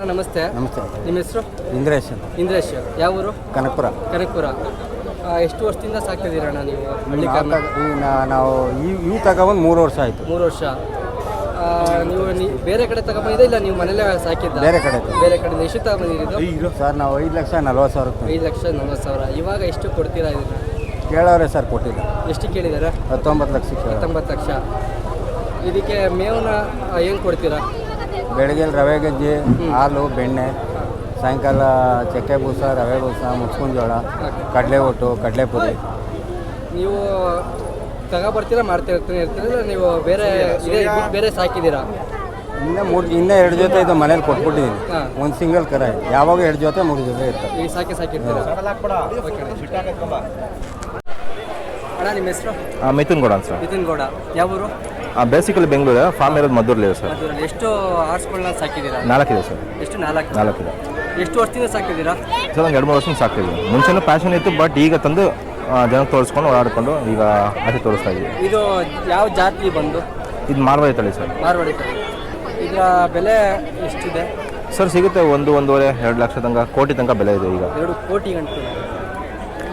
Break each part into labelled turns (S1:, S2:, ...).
S1: ನಮಸ್ತೆ.
S2: ನಮಸ್ತೆ.
S1: ನಿಮ್ಮ ಹೆಸರು?
S2: ಇಂದ್ರೇಶ್
S1: ಇಂದ್ರೇಶ್. ಯಾವ ಊರು?
S2: ಕನಕಪುರ.
S1: ಕನಕಪುರ. ಎಷ್ಟು ವರ್ಷದಿಂದ ಸಾಕಿದ್ದೀರ ನೀವು ಹಳ್ಳಿ
S2: ನಾವು ಈ ಇವು ತಗೊಂಡು ಮೂರು ವರ್ಷ ಆಯಿತು.
S1: ಮೂರು ವರ್ಷ. ಆ, ನೀವು ನೀ- ಬೇರೆ ಕಡೆ ತಗೊಂಬಂದಿದ್ದ ಇಲ್ಲ ನೀವು ಮನೇಲೆ ಸಾಕಿದ್ದ?
S2: ಬೇರೆ ಕಡೆ
S1: ಬೇರೆ ಕಡೆ ಎಷ್ಟು ಇರೋ
S2: ಸರ್ ನಾವು ಐದು ಲಕ್ಷ ನಲ್ವತ್ತು ಸಾವಿರ ರೂಪಾಯಿ
S1: ಐದು ಲಕ್ಷ ನಲ್ವತ್ತು ಸಾವಿರ. ಇವಾಗ ಎಷ್ಟು ಕೊಡ್ತೀರಾ ಇದನ್ನ?
S2: ಕೇಳೋರೆ ಸರ್ ಕೊಟ್ಟಿಲ್ಲ.
S1: ಎಷ್ಟು ಕೇಳಿದಾರೆ?
S2: ಹತ್ತೊಂಬತ್ತು ಲಕ್ಷ
S1: ಹತ್ತೊಂಬತ್ತು ಲಕ್ಷ. ಇದಕ್ಕೆ ಮೇವನ್ನ ಏನು ಕೊಡ್ತೀರಾ?
S2: ಬೆಳಗ್ಗೆ ರವೆ ಗಜ್ಜಿ ಹಾಲು ಬೆಣ್ಣೆ ಸಾಯಂಕಾಲ ಚಕ್ಕೆ ಬೂಸ ರವೆ ಬೂಸ ಮುಚ್ಕೊಂಡ್ ಜೋಳ ಕಡಲೆ ಒಟ್ಟು ಕಡಲೆಪುರಿ
S1: ನೀವು ತಗೊಬರ್ತೀರಾ ಮಾಡ್ತಾ ಇರ್ತಾನೆ ಇರ್ತೀರಾ ಇಲ್ಲ ನೀವು ಬೇರೆ ಇದೇ ಬಿಟ್ಟು ಬೇರೆ ಸಾಕಿದ್ದೀರಾ?
S2: ಇನ್ನ ಮೂರು ಇನ್ನ ಎರಡು ಜೊತೆ ಇದು ಮನೇಲಿ ಕೊಟ್ಬಿಟ್ಟಿದ್ದೀನಿ
S1: ಹಾಂ.
S2: ಒಂದು ಸಿಂಗಲ್ ಕರ ಇದೆ. ಯಾವಾಗ ಎರಡು ಜೊತೆ ಮೂರು ಜೊತೆ ಇರ್ತವೆ
S1: ಸಾಕಿ ಸಾಕಿರ್ತೀರಾ? ಅಣ್ಣ. ಅಣ್ಣ ನಿಮ್ಮ ಹೆಸರು?
S3: ಆ, ಮಿಥುನ್ ಗೌಡ ಅಂತ ಸರ್.
S1: ಮಿಥುನ್ ಗೌಡ. ಯಾವ ಊರು
S3: ಬೇಸಿಕಲಿ ಬೆಂಗಳೂರು ಫಾರ್ಮ್ ಇರೋದು ಮದ್ದೂರಲ್ಲಿ ಇದೆ ಸರ್
S1: ಎಷ್ಟು ಆರ್ಸ್ಗಳನ್ನ ಸಾಕಿದ್ದೀರಾ?
S3: ನಾಲ್ಕಿದೆ ಸರ್.
S1: ಎಷ್ಟು ನಾಲ್ಕು?
S3: ನಾಲ್ಕಿದೆ.
S1: ಎಷ್ಟು ವರ್ಷದಿಂದ ಸಾಕಿದ್ದೀರಾ?
S3: ಸರ್ ಒಂದು ಎರಡು ಮೂರು ವರ್ಷ ಸಾಕ್ತಿದ್ವಿ ಮುಂಚೆನೂ ಪ್ಯಾಷನ್ ಇತ್ತು ಬಟ್ ಈಗ ತಂದು ಜನಕ್ಕೆ ತೋರಿಸ್ಕೊಂಡು ಓಡಾಡಿಕೊಂಡು ಈಗ ಆಸೆ ತೋರಿಸ್ತಾ ಇದ್ದೀವಿ.
S1: ಇದು ಯಾವ ಜಾತಿ ಬಂದು?
S3: ಇದು ಮಾರ್ವಾಡಿ ತಳಿ ಸರ್.
S1: ಮಾರ್ವಾಡಿ ತಳಿ. ಈಗ ಬೆಲೆ ಎಷ್ಟಿದೆ?
S3: ಸರ್ ಸಿಗುತ್ತೆ ಒಂದು ಒಂದೂವರೆ ಎರಡು ಲಕ್ಷ ತನಕ ಕೋಟಿ ತನಕ ಬೆಲೆ ಇದೆ ಈಗ.
S1: ಎರಡು ಕೋಟಿ ಗಂಟೆ.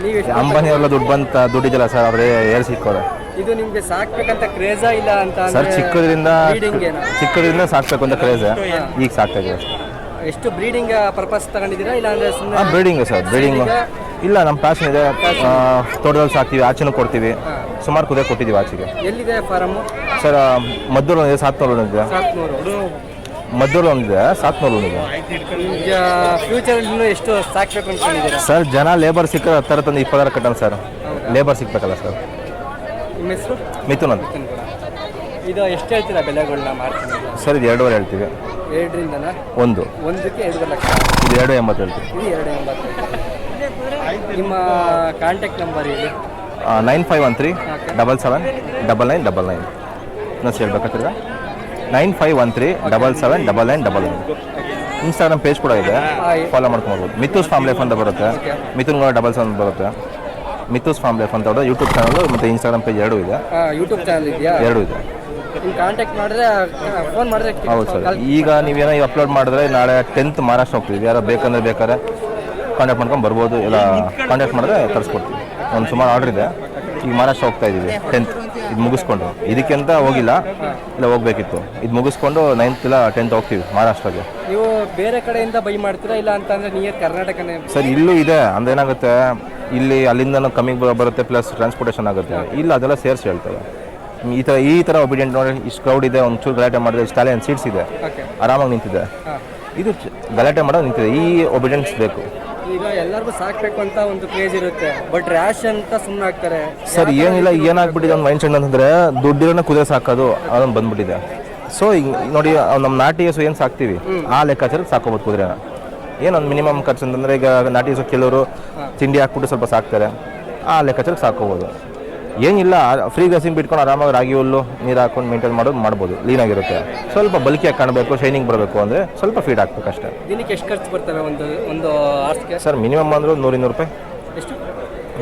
S1: ನೀವು
S3: ಅಂಬಾನಿ ಅವರೆಲ್ಲ ದುಡ್ಡು ಬಂತ ದುಡ್ಡಿದೆಲ್ಲ ಸರ್ ಅವರೇ ಏರ್ ಸಿಕ್ಕೋರೆ
S1: ಇದು ನಿಮ್ಗೆ ಸಾಕ್ಬೇಕಂತ ಕ್ರೇಜಾ ಇಲ್ಲ ಅಂತ
S3: ಸರ್ ಚಿಕ್ಕದ್ರಿಂದ ಚಿಕ್ಕದ್ರಿಂದ ಸಾಕ್ಬೇಕು ಅಂತ ಕ್ರೇಜ್? ಈಗ ಸಾಕ್ತಾ ಇದೀವಿ
S1: ಎಷ್ಟು ಬ್ರೀಡಿಂಗ್ ಪರ್ಪಸ್ ತಗೊಂಡಿದ್ದೀರಾ? ಇಲ್ಲ ಅಂದ್ರೆ ಸುಮ್ಮನೆ
S3: ಬ್ರೀಡಿಂಗ್ ಸರ್ ಬ್ರೀಡಿಂಗ್ ಇಲ್ಲ ನಮ್ಮ ಪ್ಯಾಷನ್ ಇದೆ. ತೋಟದಲ್ಲಿ ಸಾಕ್ತೀವಿ ಆಚೆನೂ ಕೊಡ್ತೀವಿ. ಸುಮಾರು ಕುದೇ ಕೊಟ್ಟಿದ್ದೀವಿ ಆಚೆಗೆ.
S1: ಎಲ್ಲಿದೆ ಫಾರಮ್?
S3: ಸರ್ ಮದ್ದೂರು ಒಂದಿದೆ ಸಾತ್ನೂರು
S1: ಸಾತ್ನೂರು.
S3: ಮದ್ದೂರು ಒಂದಿದೆ ಸಾತ್ನೂರು ಒಂದಿದೆ.
S1: ಈಗ ಫ್ಯೂಚರ್ ಎಷ್ಟು ಸಾಕ್ಬೇಕು ಅನ್ಕೊಂಡಿದ್ದೀರಾ?
S3: ಸರ್ ಜನ ಲೇಬರ್ ಸಿಕ್ಕ ಹತ್ತರ ತಂದು ಇಪ್ಪತ್ತಾರು ಕಟ್ಟಣ ಸರ್. ಲೇಬರ್ ಸಿಗ್ಬೇಕಲ್ಲ ಸರ್.
S1: ನಿಮ್ಮ ಹೆಸರು?
S3: ಮಿಥುನ್ ಅಂತ.
S1: ಇದು ಎಷ್ಟು ಹೇಳ್ತೀರಾ ಬೆಲೆಗಳನ್ನ ಮಾಡ್ತೀನಿ
S3: ಸರ್ ಇದು ಎರಡೂವರೆ ಹೇಳ್ತೀವಿ.
S1: ಎರಡರಿಂದನ?
S3: ಒಂದು.
S1: ಒಂದಕ್ಕೆ ಎರಡು ಲಕ್ಷ.
S3: ಇದು ಎರಡು ಎಂಬತ್ತು ಹೇಳ್ತೀವಿ.
S1: ಇದು ಎರಡು ಎಂಬತ್ತು. ನಿಮ್ಮ ಕಾಂಟ್ಯಾಕ್ಟ್ ನಂಬರ್ ಇದೆ
S3: nine five one three double seven double nine double nine. ಇನ್ನೊಂದು ಹೇಳ್ಬೇಕಾಗ್ತದ nine five one three double seven double nine double nine. Instagram page ಕೂಡ ಇದೆ. ಫಾಲೋ ಮಾಡ್ಕೊಬೋದು ಮಿಥುಸ್ ಫ್ಯಾಮಿಲಿ ಅಂತ ಬರುತ್ತೆ. ಮಿಥುನ್ ಕೂಡ ಡಬಲ್ ಸೆವೆನ್ ಬರುತ್ತೆ. ಮಿಥುಸ್ ಫಾರ್ಮ್ ಲೈಫ್ ಅಂತ ಬರುತ್ತೆ ಯೂಟ್ಯೂಬ್ ಚಾನಲ್ ಮತ್ತು ಇನ್ಸ್ಟಾಗ್ರಾಮ್ ಪೇಜ್ ಎರಡೂ ಇದೆ.
S1: ಯೂಟ್ಯೂಬ್ ಚಾನಲ್ ಇದೆಯಾ?
S3: ಎರಡೂ ಇದೆ.
S1: ನೀವು ಕಾಂಟ್ಯಾಕ್ಟ್ ಮಾಡಿದ್ರೆ ಫೋನ್ ಮಾಡಿದ್ರೆ
S3: ಹೌದು ಸರ್. ಈಗ ನೀವೇನೋ ಅಪ್ಲೋಡ್ ಮಾಡಿದ್ರೆ ನಾಳೆ ಟೆಂತ್ ಮಹಾರಾಷ್ಟ್ರ ಹೋಗ್ತೀವಿ. ಯಾರು ಬೇಕಂದ್ರೆ ಬೇಕಾದ್ರೆ ಕಾಂಟ್ಯಾಕ್ಟ್ ಮಾಡ್ಕೊಂಡು ಬರ್ಬೋದು. ಎಲ್ಲ ಕಾಂಟ್ಯಾಕ್ಟ್ ಮಾಡಿದ್ರೆ ತರಿಸ್ಕೊಡ್ತೀವಿ. ಒಂದು ಸುಮಾರು ಆರ್ಡ್ರ್ ಇದೆ. ಈಗ ಮಹಾರಾಷ್ಟ್ರ ಹೋಗ್ತಾ ಇದ್ದೀವಿ ಟೆಂತ್ ಇದು ಮುಗಿಸ್ಕೊಂಡು. ಇದಕ್ಕಿಂತ ಹೋಗಿಲ್ಲ. ಇಲ್ಲ ಹೋಗ್ಬೇಕಿತ್ತು. ಇದು ಮುಗಿಸ್ಕೊಂಡು ನೈನ್ತ್ ಇಲ್ಲ ಟೆಂತ್ ಹೋಗ್ತೀವಿ ಮಹಾರಾಷ್ಟ್ರಗೆ.
S1: ನೀವು ಬೇರೆ ಕಡೆಯಿಂದ ಬೈ ಮಾಡ್ತೀರಾ? ಇಲ್ಲ ಅಂತಂದ್ರೆ ನಿಯರ್ ಕರ್ನಾಟಕನೇ?
S3: ಸರ್ ಇಲ್ಲೂ ಇದೆ. ಅಂದ್ರೆ ಏನಾಗುತ್ತೆ ಇಲ್ಲಿ ಅಲ್ಲಿಂದ ಕಮ್ಮಿ ಬರುತ್ತೆ ಪ್ಲಸ್ ಟ್ರಾನ್ಸ್ಪೋರ್ಟೇಷನ್ ಆಗುತ್ತೆ. ಇಲ್ಲ ಅದೆಲ್ಲ ಸೇರಿಸಿ ಹೇಳ್ತಾರೆ. ಈ ಥರ ಈ ಥರ ಒಬಿಡಿಯಂಟ್ ನೋಡಿ ಇಷ್ಟು ಕ್ರೌಡ್ ಇದೆ ಒಂಚೂರು ಗಲಾಟೆ ಮಾಡಿದೆ ಇಷ್ಟು ಟ್ಯಾಲೆಂಟ್ ಸೀಟ್ಸ್ ಇದೆ. ಆರಾಮಾಗಿ ನಿಂತಿದೆ. ಇದು ಗಲಾಟೆ ಮಾಡೋದು ನಿಂತಿದೆ. ಈ ಒಬಿಡಿಯನ್ಸ್ ಬೇಕು.
S1: ಈಗ ಎಲ್ಲರಿಗೂ ಸಾಕ್ಬೇಕು ಅಂತ ಒಂದು ಕ್ರೇಜ್ ಇರುತ್ತೆ. ಬಟ್ ರ್ಯಾಶ್ ಅಂತ ಸುಮ್ಮನೆ ಆಗ್ತಾರೆ
S3: ಸರ್ ಏನಿಲ್ಲ ಏನಾಗ್ಬಿಟ್ಟಿದೆ ಒಂದು ಮೈಂಡ್ ಸೆಟ್ ಅಂತಂದ್ರೆ ದುಡ್ಡಿರೋನ ಕುದುರೆ ಸಾಕೋದು ಅದೊಂದು ಬಂದ್ಬಿಟ್ಟಿದೆ. ಸೊ ಈಗ ನೋಡಿ ನಮ್ಮ ನಾಟಿ ಹಸು ಏನು ಸಾಕ್ತೀವಿ? ಆ ಲೆಕ್ಕಾಚಾರಕ್ಕೆ ಸಾಕೋಬೋದು ಕುದುರೆನ ಏನೊಂದು ಮಿನಿಮಮ್ ಖರ್ಚು ಅಂತಂದ್ರೆ ಈಗ ನಾಟಿ ಹಸು ಕೆಲವರು ತಿಂಡಿ ಹಾಕ್ಬಿಟ್ಟು ಸ್ವಲ್ಪ ಸಾಕ್ತಾರೆ. ಆ ಲೆಕ್ಕಾಚಾರಕ್ಕೆ ಸಾಕೋಬೋದು. ಏನಿಲ್ಲ ಫ್ರೀ ಗಸಿಂಗ್ ಬಿಟ್ಕೊಂಡು ಆರಾಮಾಗಿ ರಾಗಿ ಹುಲ್ಲು ನೀರು ಹಾಕೊಂಡು ಮೇಂಟೈನ್ ಮಾಡೋದು ಮಾಡ್ಬೋದು ಲೀನಾಗಿರುತ್ತೆ ಸ್ವಲ್ಪ ಬಲ್ಕಿಯಾಗಿ ಕಾಣಬೇಕು ಶೈನಿಂಗ್ ಬರಬೇಕು ಅಂದರೆ ಸ್ವಲ್ಪ ಫೀಡ್ ಹಾಕ್ಬೇಕು ಅಷ್ಟೇ.
S1: ದಿನಕ್ಕೆ ಎಷ್ಟು ಖರ್ಚು ಬರ್ತವೆ ಒಂದು ಒಂದು ಆರ್ಸ್ಗೆ?
S3: ಸರ್ ಮಿನಿಮಮ್ ಅಂದ್ರೆ ನೂರು ಇನ್ನೂರು ರೂಪಾಯಿ.
S1: ಎಷ್ಟು?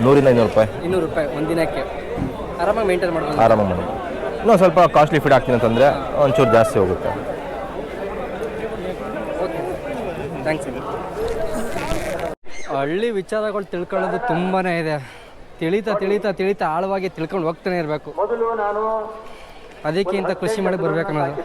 S3: ನೂರಿಂದ ಐನೂರು ರೂಪಾಯಿ.
S1: ಇನ್ನೂರು ರೂಪಾಯಿ ಒಂದು ದಿನಕ್ಕೆ. ಆರಾಮಾಗಿ ಮೇಂಟೈನ್ ಮಾಡ್ಬೋದು.
S3: ಆರಾಮಾಗಿ ಮಾಡೋದು ಇನ್ನೂ ಸ್ವಲ್ಪ ಕಾಸ್ಟ್ಲಿ ಫೀಡ್ ಹಾಕ್ತೀನಿ ಅಂತಂದರೆ ಒಂಚೂರು ಜಾಸ್ತಿ ಹೋಗುತ್ತೆ.
S1: ಓಕೆ. ಥ್ಯಾಂಕ್ಸ್ ಹಳ್ಳಿ ವಿಚಾರಗಳು ತಿಳ್ಕೊಳ್ಳೋದು ತುಂಬಾ ಇದೆ. ತಿಳಿತಾ ತಿಳಿತಾ ತಿಳಿತಾ ಆಳವಾಗಿ ತಿಳ್ಕೊಂಡು ಹೋಗ್ತಾನೆ ಇರಬೇಕು. ಅದಕ್ಕಿಂತ ಕೃಷಿ ಮಾಡಿ ಬರ್ಬೇಕು ಅನ್ನೋದು.